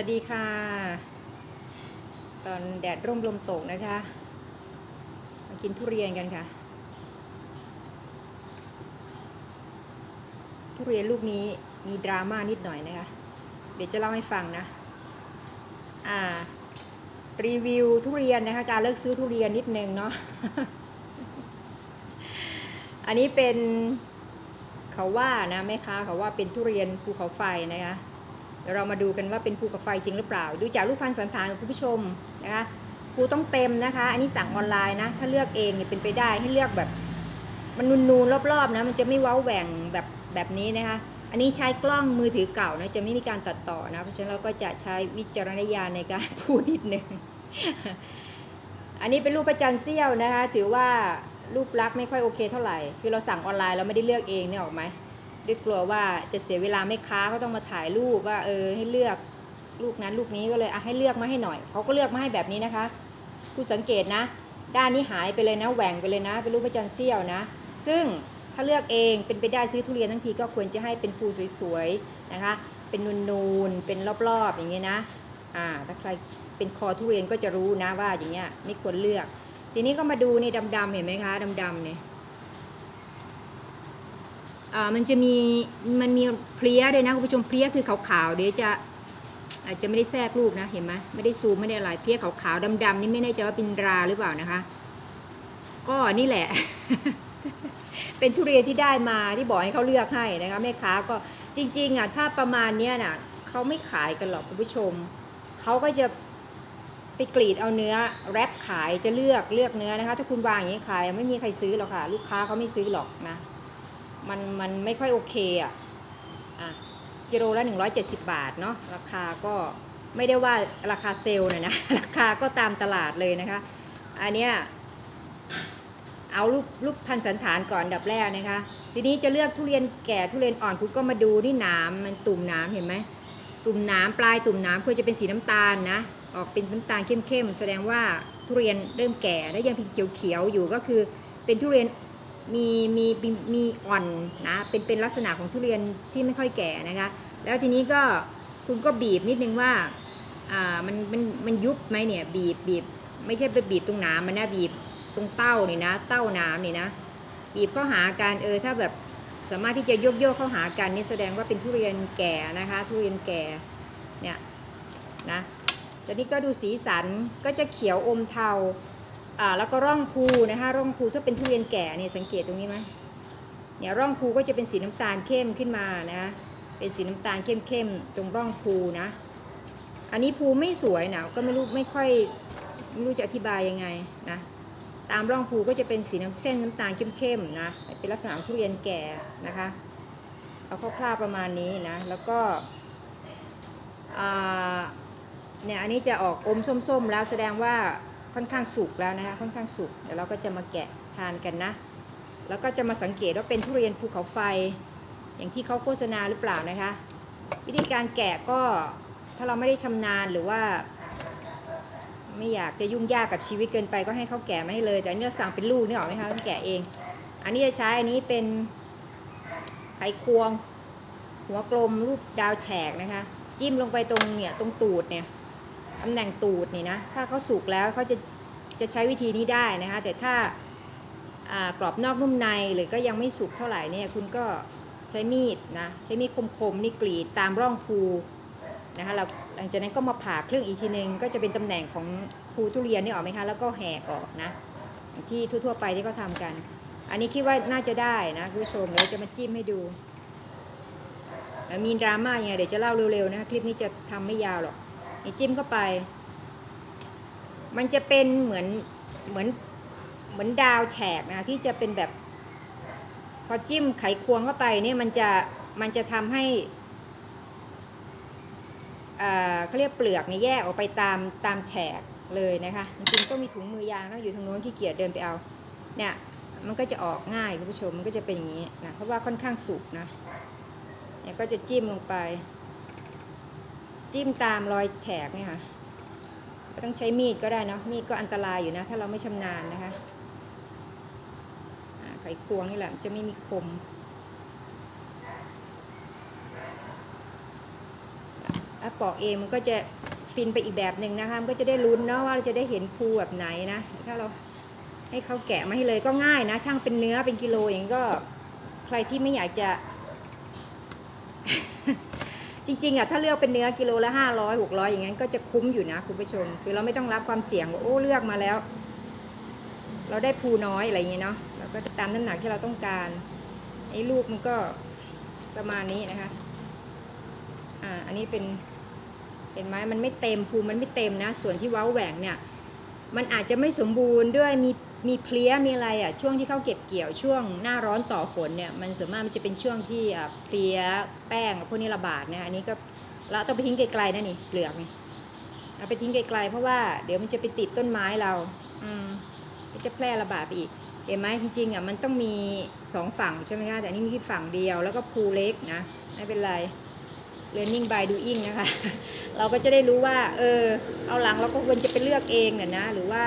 วัสดีค่ะ ตอนแดดร่มลมตกนะคะ มากินทุเรียนกันค่ะ ทุเรียนลูกนี้มีดราม่านิดหน่อยนะคะ เดี๋ยวจะเล่าให้ฟังนะ อ่า รีวิวทุเรียนนะคะ การเลิกซื้อทุเรียนนิดนึงเนาะ อันนี้เป็นเขาว่านะแม่ค้าเขาว่าเป็นทุเรียนภูเขาไฟนะคะ เดี๋ยวเรามาดูกันว่าเป็นภูกับไฟจริงหรือเปล่า ดูจากรูปพันธ์สันฐานของคุณผู้ชมนะคะภูต้องเต็มนะคะ อันนี้สั่งออนไลน์นะ ถ้าเลือกเองเนี่ยเป็นไปได้ให้เลือกแบบมันนูนๆรอบๆนะมันจะไม่เว้าแหว่งแบบแบบนี้นะคะ อันนี้ใช้กล้องมือถือเก่านะจะไม่มีการตัดต่อนะเพราะฉะนั้นเราก็จะใช้วิจารณญาณในการพูดนิดนึงอันนี้เป็นรูปประจันเสี้ยวนะคะ ถือว่ารูปลักษณ์ไม่ค่อยโอเคเท่าไหร่ คือเราสั่งออนไลน์เราไม่ได้เลือกเองเนี่ยออกไหม ด้วยกลัวว่าจะเสียเวลาแม่ค้าเขาต้องมาถ่ายรูปว่าเออให้เลือกลูกนั้นลูกนี้ก็เลยอะให้เลือกมาให้หน่อยเขาก็เลือกมาให้แบบนี้นะคะ คุณสังเกตนะ ด้านนี้หายไปเลยนะแหว่งไปเลยนะ เป็นรูปพระจันทร์เสี้ยวนะ ซึ่งถ้าเลือกเองเป็นไปได้ซื้อทุเรียนทั้งทีก็ควรจะให้เป็นภูสวยๆนะคะ เป็นนูนๆเป็นรอบๆอย่างเงี้ยนะอ่าถ้าใครเป็นคอทุเรียนก็จะรู้นะว่าอย่างเงี้ยไม่ควรเลือก ทีนี้ก็มาดูนี่ดำๆเห็นไหมคะดำๆเนี่ย มันจะมีมันมีเพลี้ยด้วยนะคุณผู้ชมเพลี้ยคือขาวๆเดี๋ยวจะอาจจะไม่ได้แทรกรูปนะเห็นไหมไม่ได้ซูมไม่ได้อะไรเพลี้ยขาวๆดำๆนี่ไม่แน่ใจว่าเป็นราหรือเปล่านะคะ ก็นี่แหละ เป็นทุเรียนที่ได้มาที่บอกให้เขาเลือกให้นะคะแม่ค้าก็จริง ๆอะถ้าประมาณเนี้ยน่ะเขาไม่ขายกันหรอกคุณผู้ชมเขาก็จะไปกรีดเอาเนื้อแรปขายจะเลือกเลือกเนื้อนะคะ ถ้าคุณวางอย่างนี้ขายไม่มีใครซื้อหรอกค่ะ ลูกค้าเขาไม่ซื้อหรอกนะ มันมันไม่ค่อยโอเคอะอะกิโลละ 170 บาทเนาะราคาก็ไม่ได้ว่าราคาเซลล์นะนะราคาก็ตามตลาดเลยนะคะ อันเนี้ยเอารูปรูปพันสันฐานก่อนดับแรกนะคะ ทีนี้จะเลือกทุเรียนแก่ทุเรียนอ่อนคุณก็มาดูที่หนามมันตุ่มหนามเห็นไหมตุ่มหนามปลายตุ่มหนามควรจะเป็นสีน้ำตาลนะออกเป็นน้ำตาลเข้มๆแสดงว่าทุเรียนเริ่มแก่และยังเป็นเขียวๆอยู่ก็คือเป็นทุเรียน มีมีมีมีอ่อนนะเป็นเป็นลักษณะของทุเรียนที่ไม่ค่อยแก่นะคะแล้วทีนี้ก็คุณก็บีบนิดนึงว่าอ่ามันมันมันยุบไหมเนี่ย บีบบีบไม่ใช่ไปบีบตรงหนามมันนะบีบตรงเต้านี่นะ เต้านามนี่นะ บีบเข้าหากันเออถ้าแบบสามารถที่จะโยกโยกเข้าหากันนี่แสดงว่าเป็นทุเรียนแก่นะคะ ทุเรียนแก่เนี่ยนะตอนนี้ก็ดูสีสันก็จะเขียวอมเทา อ่าแล้วก็ร่องภูนะคะร่องภูถ้าเป็นทุเรียนแก่เนี่ยสังเกตตรงนี้ไหมเนี่ยร่องภูก็จะเป็นสีน้ำตาลเข้มขึ้นมานะเป็นสีน้ำตาลเข้มๆตรงร่องภูนะ อันนี้ภูไม่สวยนะก็ไม่รู้ไม่ค่อยไม่รู้จะอธิบายยังไงนะตามร่องภูก็จะเป็นสีน้ำเส้นน้ำตาลเข้มๆนะเป็นลักษณะทุเรียนแก่นะคะเอาคร่าวๆประมาณนี้นะแล้วก็เนี่ยอันนี้จะออกอมส้มๆแล้วแสดงว่า ค่อนข้างสุกแล้วนะคะค่อนข้างสุกเดี๋ยวเราก็จะมาแกะทานกันนะ แล้วก็จะมาสังเกตว่าเป็นทุเรียนภูเขาไฟ อย่างที่เขาโฆษณาหรือเปล่านะคะ วิธีการแกะก็ถ้าเราไม่ได้ชำนาญหรือว่า ไม่อยากจะยุ่งยากกับชีวิตเกินไปก็ให้เขาแกะมาให้เลย แต่อันนี้เราสั่งเป็นลูกนี่หรอไหมคะต้องแกะเอง อันนี้จะใช้อันนี้เป็นไขควง หัวกลมรูปดาวแฉกนะคะ จิ้มลงไปตรงเนี่ยตรงตูดเนี่ย ตำแหน่งตูดนี่นะ ถ้าเขาสุกแล้วเขาจะจะใช้วิธีนี้ได้นะคะ แต่ถ้ากรอบนอกนุ่มในหรือก็ยังไม่สุกเท่าไหร่เนี่ยคุณก็ใช้มีดนะใช้มีดคมๆนี่กรีดตามร่องภูนะคะเราหลังจากนั้นก็มาผ่าเครึ่องอีกทีนึงก็จะเป็นตำแหน่งของภูทุเรียนนี่ออกไหมคะแล้วก็แหกออกนะที่ทั่วๆไปที่เขาทำกัน อันนี้คิดว่าน่าจะได้นะคุณผู้ชมเดี๋ยวจะมาจิ้มให้ดูมีดราม่ายังไงเดี๋ยวจะเล่าเร็วๆนะคะคลิปนี้จะทำไม่ยาวหรอก นี่จิ้มเข้าไป มันจะเป็นเหมือนเหมือนเหมือนดาวแฉกนะที่จะเป็นแบบ พอจิ้มไขควงเข้าไปเนี่ยมันจะมันจะทำให้เขาเรียกเปลือกเนี่ยแยกออกไปตามตามแฉกเลยนะคะจริงๆต้องมีถุงมือยางนะอยู่ทางโน้นที่เกียจเดินไปเอาเนี่ยมันก็จะออกง่ายคุณผู้ชมมันก็จะเป็นอย่างนี้นะเพราะว่าค่อนข้างสุกนะเนี่ยก็จะจิ้มลงไป จิ้มตามรอยแฉกเนี่ยค่ะก็ต้องใช้มีดก็ได้เนาะมีดก็อันตรายอยู่นะ ถ้าเราไม่ชำนาญนะคะไขควงนี่แหละจะไม่มีคมอถ้าปอกเองมันก็จะฟินไปอีกแบบหนึ่งนะคะมันก็จะได้ลุ้นเนาะว่าเราจะได้เห็นภูแบบไหนนะ ถ้าเราให้เขาแกะมาให้เลยก็ง่ายนะ ช่างเป็นเนื้อเป็นกิโลเองก็ใครที่ไม่อยากจะ จริงๆอะถ้าเลือกเป็นเนื้อกิโลละห้าร้อยหกร้อยอย่างนั้นก็จะคุ้มอยู่นะคุณผู้ชม คือเราไม่ต้องรับความเสี่ยงว่าโอ้เลือกมาแล้ว เราได้ภูน้อยอะไรอย่างเงี้ยเนาะเราก็ตามน้ำหนักที่เราต้องการไอ้ลูกมันก็ประมาณนี้นะคะ อ่า อันนี้เป็นเห็นไหมมันไม่เต็มภูมิมันไม่เต็มนะ ส่วนที่เว้าแหว่งเนี่ย มันอาจจะไม่สมบูรณ์ด้วยมี มีเพลี้ยมีอะไรอะช่วงที่เขาเก็บเกี่ยวช่วงหน้าร้อนต่อฝนเนี่ยมันส่วนมากมันจะเป็นช่วงที่เพลี้ยแป้งพวกนี้ระบาดนะอันนี้ก็เราต้องไปทิ้งไกลๆนะนี่เปลือกนี่เอาไปทิ้งไกลๆเพราะว่าเดี๋ยวมันจะไปติดต้นไม้เราอืมก็จะแพร่ระบาดไปอีกเห็นไหมจริงๆอะมันต้องมีสองฝั่งใช่ไหมคะแต่อันนี่มีแค่ฝั่งเดียวแล้วก็ภูเล็กนะไม่เป็นไร learning by doing นะคะ เราก็จะได้รู้ว่า เออ เอาหลังเราก็ควรจะไปเลือกเองน่ะนะ หรือว่า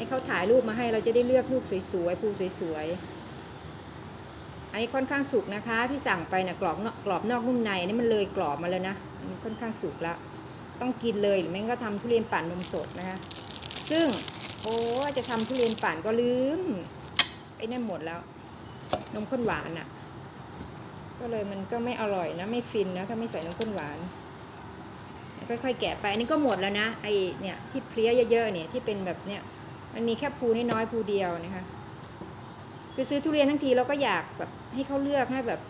ให้เขาถ่ายรูปมาให้เราจะได้เลือกลูกสวยๆภูสวยๆ อันนี้ค่อนข้างสุกนะคะ ที่สั่งไปนะกรอบนอกกรอบนอกนุ่มในนี่มันเลยกรอบมาแล้วนะมันค่อนข้างสุกแล้ว ต้องกินเลยหรือไม่งก็ทำทุเรียนปั่นนมสดนะคะ ซึ่งโอ้จะทำทุเรียนปั่นก็ลืมไอ้นั่นหมดแล้ว นมข้นหวานอะ่ะ ก็เลยมันก็ไม่อร่อยนะ ไม่ฟินนะถ้าไม่ใส่นมข้นหวานค่อยๆแกะไปอันนี้ก็หมดแล้วนะไอเนี่ยที่เพลี้ยเยอะๆเนี่ยที่เป็นแบบเนี่ย มันมีแค่ภูน้อยภูเดียวนะคะ คือซื้อทุเรียนทั้งทีเราก็อยากแบบให้เขาเลือกให้แบบ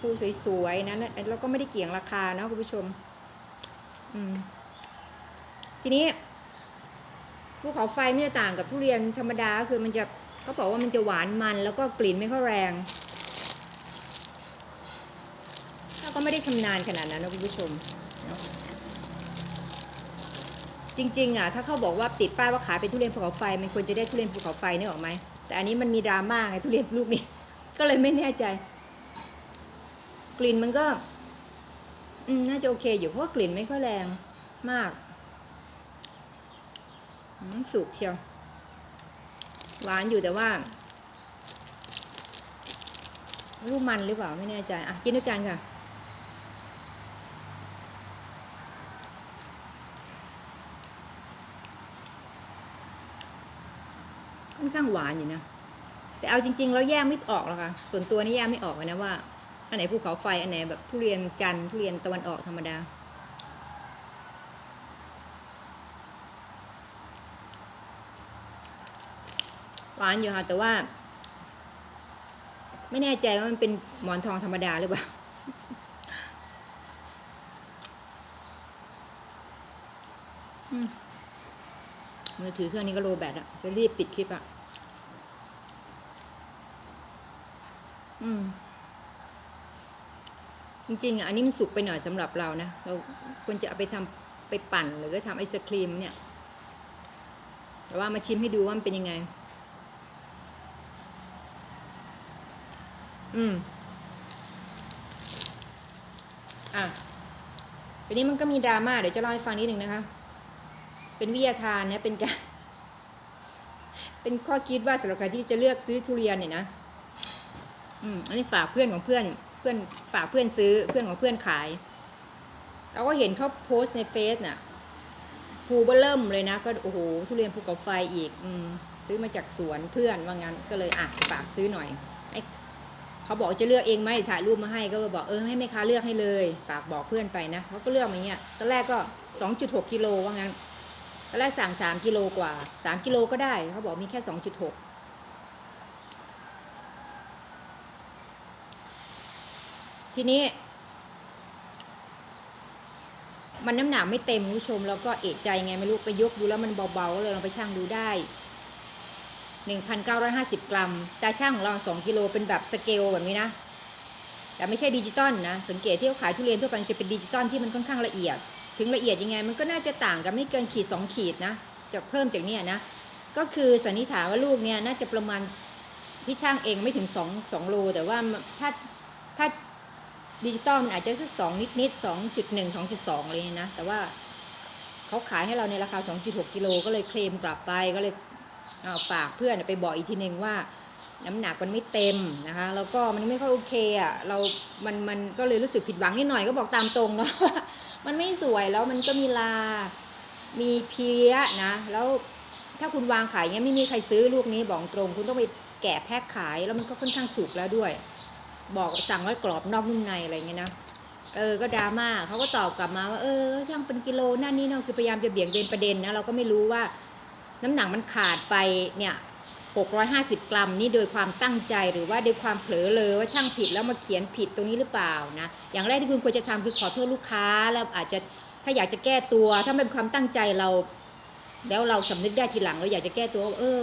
ภูสวยๆนะแล้วก็ไม่ได้เกี่ยงราคานะคุณผู้ชม อืม ทีนี้ภูเขาไฟไม่จะต่างกับทุเรียนธรรมดาคือมันจะเขาบอกว่ามันจะหวานมันแล้วก็กลิ่นไม่ค่อยแรงเราก็ไม่ได้ชำนาญขนาดนั้นนะคุณผู้ชมเนอะ จริงๆอะถ้าเขาบอกว่าติดป้ายว่าขายเป็นทุเรียนภูเขาไฟ มันควรจะได้ทุเรียนภูเขาไฟนึกออกไหมแต่อันนี้มันมีดราม่าไงทุเรียนลูกนี้ ก็เลยไม่แน่ใจ กลิ่นมันก็ อืมน่าจะโอเค อยู่เพราะว่ากลิ่นไม่ค่อยแรงมากสุกเชียว หวานอยู่แต่ว่ารูปมันหรือเปล่าไม่แน่ใจ อะ กินด้วยกันค่ะ ค่อน ข้างหวานอยู่นะ แต่เอาจริง ๆ แล้วแยกไม่ออกหรอกค่ะ ส่วนตัวนี่แยกไม่ออกเลยนะว่า อันไหนภูเขาไฟ อันไหนแบบทุเรียนจันทุเรียนตะวันออกธรรมดา หวานอยู่ค่ะ แต่ว่า ไม่แน่ใจว่ามันเป็นหมอนทองธรรมดาหรือเปล่าอืมมือถือเครื่องนี้ก็โลแบตอะจะรีบปิดคลิปอะ อืม จริงๆอันนี้มันสุกไปหน่อยสำหรับเรานะ เราควรจะเอาไปทำไปปั่นหรือก็ทำไอศครีมเนี่ย แต่ว่ามาชิมให้ดูว่ามันเป็นยังไง อืม อะทีนี้มันก็มีดราม่าเดี๋ยวจะเล่าให้ฟังนิดหนึ่งนะคะ เป็นวิทยาทานเนี่ยเป็นการ เป็นข้อคิดว่าสำหรับใครที่จะเลือกซื้อทุเรียนเนี่ยนะ อืมอันนี้ฝากเพื่อนของเพื่อน เพื่อนฝากเพื่อนซื้อเพื่อนของเพื่อนขายเราก็เห็นเขาโพสในเฟซน่ะภูเบอร์เริ่มเลยนะ ก็โอ้โหทุเรียนภูเขาไฟอีก อืมซื้อมาจากสวนเพื่อนว่างั้นก็เลยอะฝากซื้อหน่อยไอ้เขาบอกจะเลือกเองไหมถ่ายรูปมาให้ก็บอกเออให้แม่ค้าเลือกให้เลย ฝากบอกเพื่อนไปนะเขาก็เลือกมาอย่างเงี้ยตอนแรกก็สองจุดหกกิโลว่างั้นตอนแรกสั่งสามกิโลกว่าสามกิโลก็ได้เขาบอกมีแค่สองจุดหก ทีนี้ มันน้ำหนักไม่เต็มคุณผู้ชม แล้วก็เอะใจไงไม่รู้ไปยกดูแล้วมันเบาๆเลยลองไปช่างดูได้หนึ่งพันเก้าร้อยห้าสิบกรัม แต่ช่างของเราสองกิโลเป็นแบบสเกลแบบนี้นะ แต่ไม่ใช่ดิจิตอลนะ สังเกตที่เขาขายทุเรียนทั่วไปจะเป็นดิจิตอลที่มันค่อนข้างละเอียด ถึงละเอียดยังไง มันก็น่าจะต่างกันไม่เกินขีดสองขีดนะ จากเพิ่มจากเนี้ยนะ ก็คือสันนิษฐานว่าลูกเนี่ยน่าจะประมาณที่ช่างเองไม่ถึงสองสองโล แต่ว่าถ้าถ้า ดิจิตอลมันอาจจะสักสองนิดนิดสองจุดหนึ่งสองจุดสองเลยนะ แต่ว่าเขาขายให้เราในราคาสองจุดหกกิโลก็เลยเคลมกลับไปก็เลยเอาฝากเพื่อนไปบอกอีกทีหนึ่งว่า น้ำหนักมันไม่เต็มนะคะแล้วก็มันไม่ค่อยโอเคอะเรามันมันก็เลยรู้สึกผิดหวังนิดหน่อยก็บอกตามตรงเนาะมันไม่สวยแล้วมันก็มีลา มีเพี้ยนะ แล้วถ้าคุณวางขายเงี้ยไม่มีใครซื้อลูกนี้บอกตรง คุณต้องไปแกะแพ็คขายแล้วมันก็ค่อนข้างสุกแล้วด้วย บอกสั่งไว้กรอบนอกนุ่มในอะไรเงี้ยนะเออก็ดราม่าเขาก็ตอบกลับมาว่า เออช่างเป็นกิโลนั่นนี่เนาะคือพยายามจะเบี่ยงเบนประเด็นนะเราก็ไม่รู้ว่า น้ำหนักมันขาดไปเนี่ย650 กรัมนี่โดยความตั้งใจหรือว่าโดยความเผลอเลยว่าช่างผิดแล้วมาเขียนผิดตรงนี้หรือเปล่านะอย่างแรกที่คุณควรจะทำคือขอโทษลูกค้าแล้วอาจจะถ้าอยากจะแก้ตัว ถ้าเป็นความตั้งใจเรา แล้วเราสำนึกได้ทีหลังเราอยากจะแก้ตัวเออ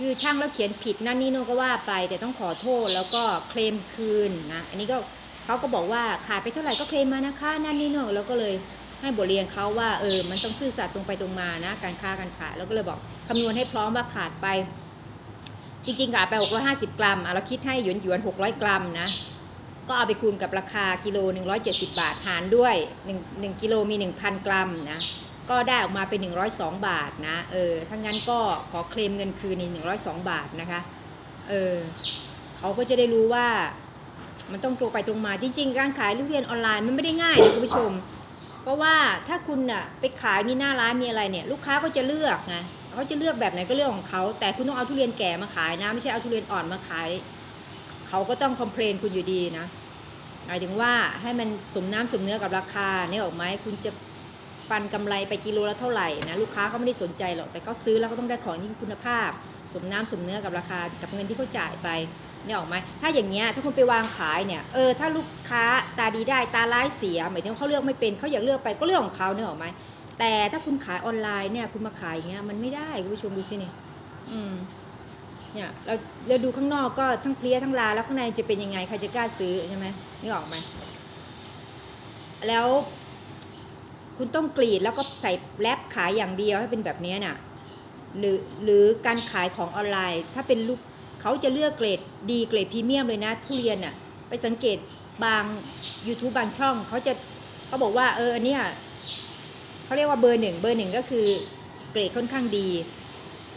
คือช่างแล้วเขียนผิดนั่นนี่โน่นก็ว่าไป แต่ต้องขอโทษแล้วก็เคลมคืนนะอันนี้ก็เขาก็บอกว่าขายไปเท่าไหร่ก็เคลมมานะคะนั่นนี่โน่นแล้วก็เลยให้บทเรียนเขาว่าเออมันต้องซื่อสัตย์ตรงไปตรงมานะการค้าการขายแล้วก็เลยบอกคำนวณให้พร้อมว่าขาดไป จริงๆขาดไป 650 กรัมอะเราคิดให้หยวนหยวน600 กรัมนะก็เอาไปคูณกับราคากิโล 170 บาทหารด้วย1 1กิโลมี 1,000 กรัมนะ ก็ได้ออกมาเป็น 102 บาทนะ เออถ้างั้นก็ขอเคลมเงินคืนใน102 บาทนะคะ เออเขาก็จะได้รู้ว่า มันต้องตรงไปตรงมาจริง ๆ การขายลูกเรียนออนไลน์มันไม่ได้ง่ายนะคุณผู้ชม เพราะว่าถ้าคุณอะไปขายมีหน้าร้านมีอะไรเนี่ย ลูกค้าก็จะเลือกไงเขาจะเลือกแบบไหนก็เรื่องของเขา แต่คุณต้องเอาทุเรียนแก่มาขายนะ ไม่ใช่เอาทุเรียนอ่อนมาขายเขาก็ต้องคอมเพลนคุณอยู่ดีนะหมายถึงว่าให้มันสมน้ำสมเนื้อกับราคาเนี่ยออกไหมคุณจะ ปันกำไรไปกิโลละเท่าไหร่นะลูกค้าเขาไม่ได้สนใจหรอกแต่เขาซื้อแล้วเขาต้องได้ของที่คุณภาพ สมน้ำสมเนื้อกับราคากับเงินที่เขาจ่ายไปเนี่ยออกไหมถ้าอย่างเงี้ยถ้าคุณไปวางขายเนี่ยเออถ้าลูกค้าตาดีได้ตาร้ายเสียหมายถึงเขาเลือกไม่เป็นเขาอยากเลือกไปก็เรื่องของเขาเนี่ยออกไหมแต่ถ้าคุณขายออนไลน์เนี่ยคุณมาขายอย่างเงี้ยมันไม่ได้คุณผู้ชมดูสิเนี่ยอืมเนี่ยเราเราดูข้างนอกก็ทั้งเพลียทั้งลาแล้วข้างในจะเป็นยังไงใครจะกล้าซื้อใช่ไหมนึกออกไหมแล้ว คุณต้องกรีดแล้วก็ใส่แรปขายอย่างเดียวให้เป็นแบบนี้น่ะหรือหรือการขายของออนไลน์ ถ้าเป็นลูกเขาจะเลือกเกรดดีเกรดพรีเมียมเลยนะทุเรียนน่ะไปสังเกตบาง YouTube บางช่องเขาจะเขาบอกว่าเอออันเนี้ยเขาเรียกว่าเบอร์หนึ่งเบอร์หนึ่งก็คือเกรดค่อนข้างดี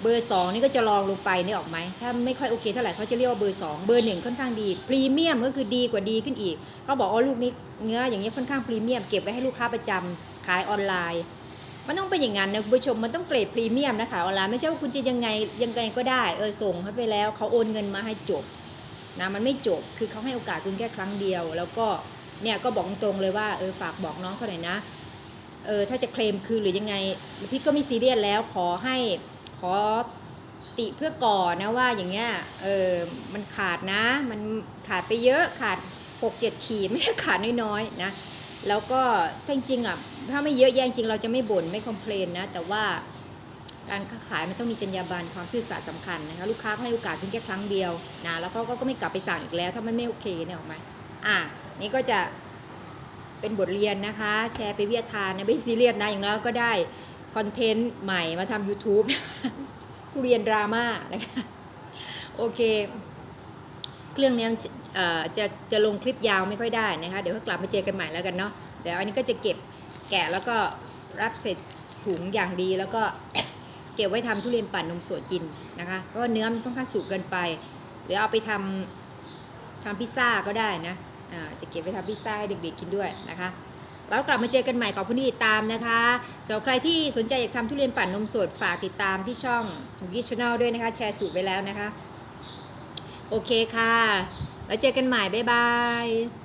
เบอร์สองนี่ก็จะลองลงไปนี่ออกไหมถ้าไม่ค่อยโอเคเท่าไหร่เขาจะเรียกว่าเบอร์สองเบอร์หนึ่งค่อนข้างดีพรีเมียมก็คือดีกว่าดีขึ้นอีกเขาบอกอ๋อลูกนี้เนื้ออย่างเงี้ยค่อนข้างพรีเมียมเก็บไว้ให้ลูกค้าประจำ ขายออนไลน์ มันต้องเป็นอย่างนั้นนะคุณผู้ชมมันต้องเกรดพรีเมียมนะขายออนไลน์ไม่ใช่ว่าคุณจะยังไงยังไงก็ได้เออส่งให้ไปแล้วเขาโอนเงินมาให้จบนะมันไม่จบคือเขาให้โอกาสคุณแค่ครั้งเดียว แล้วก็เนี่ยก็บอกตรงเลยว่าเออฝากบอกน้องเขาหน่อยนะเออถ้าจะเคลมคือหรือยังไงพี่ก็ม่ซีเรียสแล้วขอให้ขอติเพื่อก่อนนะว่าอย่างเงี้ยเออมันขาดนะ มันขาดไปเยอะขาดหกเจ็ดขีดไม่ได้ขาดน้อยๆนะ แล้วก็ถ้จริงๆอะถ้าไม่เยอะแยะจริงเราจะไม่บ่นไม่คอมเพลนนะ แต่ว่าการค้าขายมันต้องมีจรรยาบรรณความซื่อสัตย์สำคัญนะคะลูกค้าให้โอกาสเพียงแค่ครั้งเดียวนะแล้วเขาก็ไม่กลับไปสั่งอีกแล้ว ถ้ามันไม่โอเคเนี่ยออกไหมอะนี่ก็จะเป็นบทเรียนนะคะ แชร์ไปเวียทานนะไม่ซีเรียสนะอย่างน้อยก็ได้คอนเทนต์ใหม่มาทำ YouTube ทุเรียนดราม่านะคะโอเค เครื่องนี้ จะจะลงคลิปยาวไม่ค่อยได้นะคะ เดี๋ยวกลับมาเจอกันใหม่แล้วกันเนาะเดี๋ยวอันนี้ก็จะเก็บแกะแล้วก็รับเสร็จถุงอย่างดีแล้วก็เก็บไว้ทำทุเรียนปั่นนมสดกินนะคะ เพราะเนื้อมันค่อนข้างสุกเกินไป หรือเอาไปทำทำพิซซ่าก็ได้นะจะเก็บไว้ทำพิซซ่าให้เด็กๆกินด้วยนะคะแล้วกลับมาเจอกันใหม่ขอบคุณที่ติดตามนะคะสำหรับใครที่สนใจอยากทำทุเรียนปั่นนมสดฝากติดตามที่ช่องของกิชแนลด้วยนะคะ แชร์สูตรไว้แล้วนะคะ โอเคค่ะ แล้วเจอกันใหม่ บ๊ายบาย